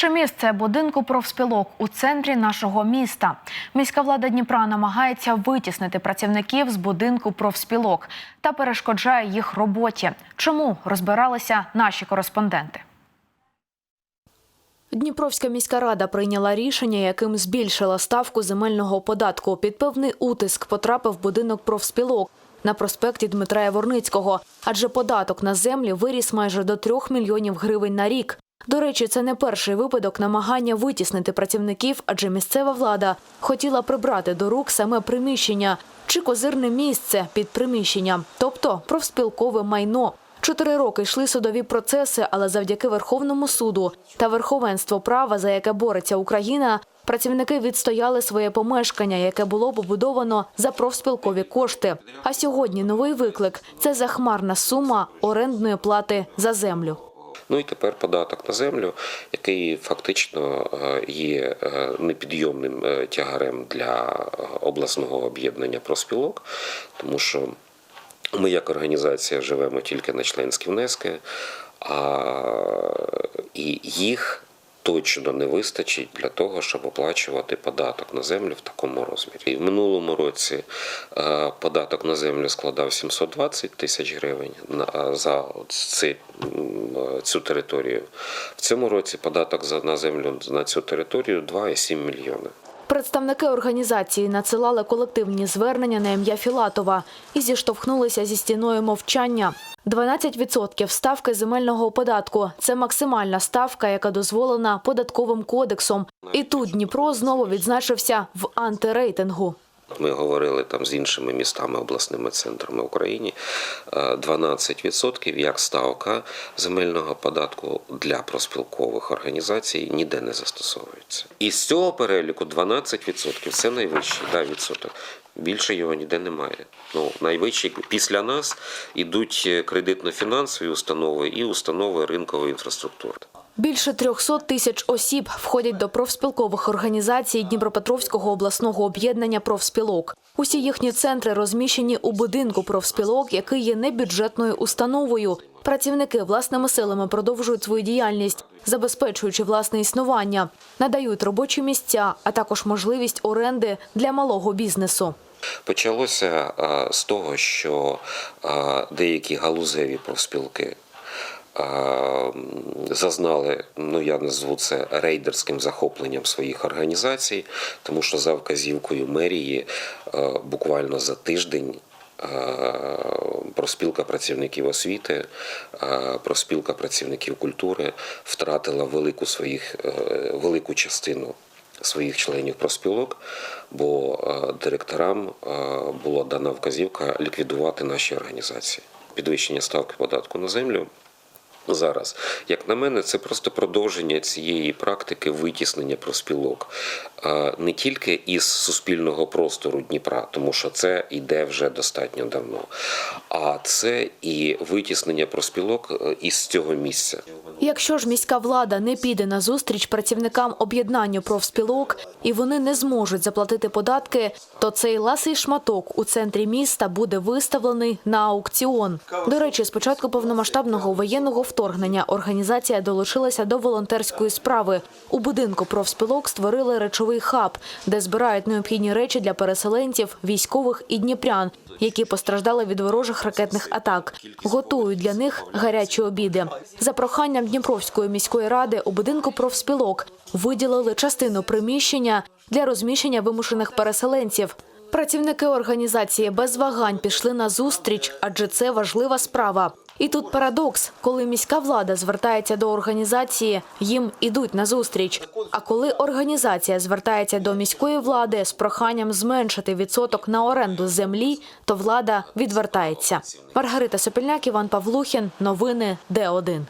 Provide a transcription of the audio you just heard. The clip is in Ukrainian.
Чи місце будинку профспілок у центрі нашого міста? Міська влада Дніпра намагається витіснити працівників з будинку профспілок та перешкоджає їх роботі. Чому розбиралися наші кореспонденти? Дніпровська міська рада прийняла рішення, яким збільшила ставку земельного податку. Під певний утиск потрапив будинок профспілок на проспекті Дмитра Яворницького, адже податок на землі виріс майже до 3 мільйонів гривень на рік. До речі, це не перший випадок намагання витіснити працівників, адже місцева влада хотіла прибрати до рук саме приміщення чи козирне місце під приміщенням, тобто профспілкове майно. Чотири роки йшли судові процеси, але завдяки Верховному суду та верховенству права, за яке бореться Україна, працівники відстояли своє помешкання, яке було побудовано за профспілкові кошти. А сьогодні новий виклик це захмарна сума орендної плати за землю. Ну і тепер податок на землю, який фактично е, є е, непідйомним е, тягарем для обласного об'єднання профспілок, тому що ми як організація живемо тільки на членські внески, а і їх точно не вистачить для того, щоб оплачувати податок на землю в такому розмірі. І в минулому році е, податок на землю складав 720 тисяч гривень на- за е, цю територію. В цьому році податок на землю на цю територію 2,7 мільйони. Представники організації надсилали колективні звернення на ім'я Філатова і зіштовхнулися зі стіною мовчання. 12% ставки земельного податку це максимальна ставка, яка дозволена податковим кодексом. І тут Дніпро знову відзначився в антирейтингу. Ми говорили там з іншими містами, обласними центрами України. е, 12% як ставка земельного податку для проспілкових організацій ніде не застосовується. І з цього переліку 12% це найвищий да, відсоток. Більше його ніде немає. Ну, найвищий після нас ідуть кредитно-фінансові установи і установи ринкової інфраструктури. Більше 300 тисяч осіб входять до профспілкових організацій Дніпропетровського обласного об'єднання профспілок. Усі їхні центри розміщені у будинку профспілок, який є небюджетною установою. Працівники власними силами продовжують свою діяльність, забезпечуючи власне існування, надають робочі місця, а також можливість оренди для малого бізнесу. Почалося з того, що деякі галузеві профспілки зазнали, ну я назву це рейдерським захопленням своїх організацій, тому що за вказівкою мерії буквально за тиждень. Проспілка працівників освіти, проспілка працівників культури втратила велику своїх е, велику частину своїх членів проспілок, бо е, директорам е, була дана вказівка ліквідувати наші організації. Підвищення ставки податку на землю. Зараз, як на мене, це просто продовження цієї практики витіснення проспілок не тільки із суспільного простору Дніпра, тому що це йде вже достатньо давно, а це і витіснення проспілок е, із цього місця. Якщо ж міська влада не піде на зустріч працівникам об'єднанню профспілок і вони не зможуть заплатити податки, то цей ласий шматок у центрі міста буде виставлений на аукціон. До речі, з початку повномасштабного воєнного вторгнення організація долучилася до волонтерської справи. У будинку профспілок створили речовий хаб, де збирають необхідні речі для переселенців, військових і дніпрян, які постраждали від ворожих ракетних атак. Готують для них гарячі обіди. За проханням Дніпровської міської ради у будинку профспілок виділили частину приміщення для розміщення вимушених переселенців. Працівники організації без вагань пішли на зустріч, адже це важлива справа. І тут парадокс, коли міська влада звертається до організації, їм ідуть на зустріч. А коли організація звертається до міської влади з проханням зменшити відсоток на оренду землі, то влада відвертається. Маргарита Сопільняк, Іван Павлухін. Новини Д1.